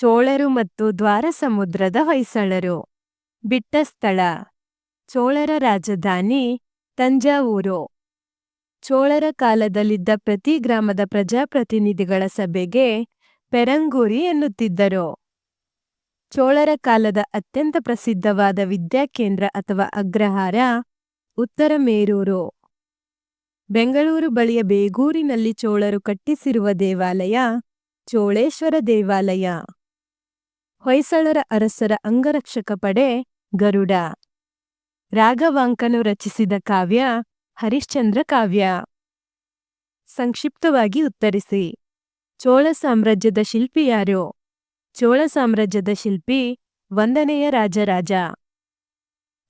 ಚೋಳರು ಮತ್ತು ದ್ವಾರಸಮುದ್ರದ ಹೊಯ್ಸಳರು. ಬಿಟ್ಟ ಸ್ಥಳ ಚೋಳರ ರಾಜಧಾನಿ ತಂಜಾವೂರು. ಚೋಳರ ಕಾಲದಲ್ಲಿದ್ದ ಪ್ರತಿ ಗ್ರಾಮದ ಪ್ರಜಾಪ್ರತಿನಿಧಿಗಳ ಸಭೆಗೆ ಪೆರಂಗೂರಿ ಎನ್ನುತ್ತಿದ್ದರು. ಚೋಳರ ಕಾಲದ ಅತ್ಯಂತ ಪ್ರಸಿದ್ಧವಾದ ವಿದ್ಯಾಕೇಂದ್ರ ಅಥವಾ ಅಗ್ರಹಾರ ಉತ್ತರ ಮೇರೂರು. ಬೆಂಗಳೂರು ಬಳಿಯ ಬೇಗೂರಿನಲ್ಲಿ ಚೋಳರು ಕಟ್ಟಿಸಿರುವ ದೇವಾಲಯ ಚೋಳೇಶ್ವರ ದೇವಾಲಯ. ಹೊಯ್ಸಳರ ಅರಸರ ಅಂಗರಕ್ಷಕ ಪಡೆ ಗರುಡ. ರಾಘವಾಂಕನು ರಚಿಸಿದ ಕಾವ್ಯ ಹರಿಶ್ಚಂದ್ರ ಕಾವ್ಯ. ಸಂಕ್ಷಿಪ್ತವಾಗಿ ಉತ್ತರಿಸಿ. ಚೋಳ ಸಾಮ್ರಾಜ್ಯದ ಶಿಲ್ಪಿ ಯಾರು? ಚೋಳ ಸಾಮ್ರಾಜ್ಯದ ಶಿಲ್ಪಿ ವಂದನೆಯ ರಾಜರಾಜ.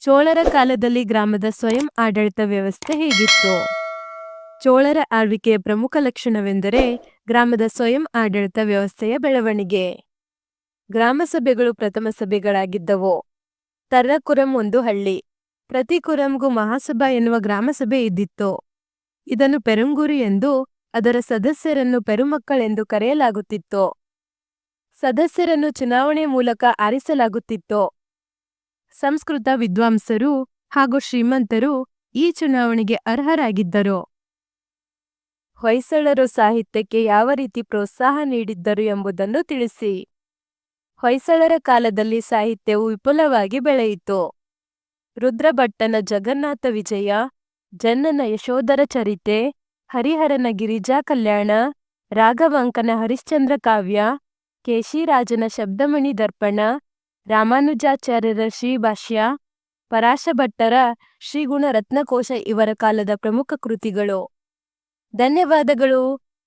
ಚೋಳರ ಕಾಲದಲ್ಲಿ ಗ್ರಾಮದ ಸ್ವಯಂ ಆಡಳಿತ ವ್ಯವಸ್ಥೆ ಹೇಗಿತ್ತು? ಚೋಳರ ಆಳ್ವಿಕೆಯ ಪ್ರಮುಖ ಲಕ್ಷಣವೆಂದರೆ ಗ್ರಾಮದ ಸ್ವಯಂ ಆಡಳಿತ ವ್ಯವಸ್ಥೆಯ ಬೆಳವಣಿಗೆ. ಗ್ರಾಮ ಸಭೆಗಳು ಪ್ರಥಮ ಸಭೆಗಳಾಗಿದ್ದವು. ತರ್ರಕುರಂ ಒಂದು ಹಳ್ಳಿ. ಪ್ರತಿ ಕುರಂಗೂ ಮಹಾಸಭಾ ಎನ್ನುವ ಗ್ರಾಮಸಭೆ ಇದ್ದಿತ್ತು. ಇದನ್ನು ಪೆರುಂಗೂರು ಎಂದು ಅದರ ಸದಸ್ಯರನ್ನು ಪೆರುಮಕ್ಕಳೆಂದು ಕರೆಯಲಾಗುತ್ತಿತ್ತು. ಸದಸ್ಯರನ್ನು ಚುನಾವಣೆ ಮೂಲಕ ಆರಿಸಲಾಗುತ್ತಿತ್ತು. ಸಂಸ್ಕೃತ ವಿದ್ವಾಂಸರು ಹಾಗೂ ಶ್ರೀಮಂತರು ಈ ಚುನಾವಣೆಗೆ ಅರ್ಹರಾಗಿದ್ದರು. ಹೊಯ್ಸಳರು ಸಾಹಿತ್ಯಕ್ಕೆ ಯಾವ ರೀತಿ ಪ್ರೋತ್ಸಾಹ ನೀಡಿದ್ದರು ಎಂಬುದನ್ನು ತಿಳಿಸಿ. ಹೊಯ್ಸಳರ ಕಾಲದಲ್ಲಿ ಸಾಹಿತ್ಯವು ವಿಪುಲವಾಗಿ ಬೆಳೆಯಿತು. ರುದ್ರಭಟ್ಟನ ಜಗನ್ನಾಥ ವಿಜಯ, ಜನ್ನನ ಯಶೋಧರ ಚರಿತೆ, ಹರಿಹರನ ಗಿರಿಜಾ ಕಲ್ಯಾಣ, ರಾಘವಾಂಕನ ಹರಿಶ್ಚಂದ್ರ ಕಾವ್ಯ, ಕೇಶಿರಾಜನ ಶಬ್ದಮಣಿ ದರ್ಪಣ, ರಾಮಾನುಜಾಚಾರ್ಯರ ಶ್ರೀಭಾಷ್ಯ, ಪರಾಶಭಟ್ಟರ ಶ್ರೀಗುಣ ರತ್ನಕೋಶ ಇವರ ಕಾಲದ ಪ್ರಮುಖ ಕೃತಿಗಳು. ಧನ್ಯವಾದಗಳು.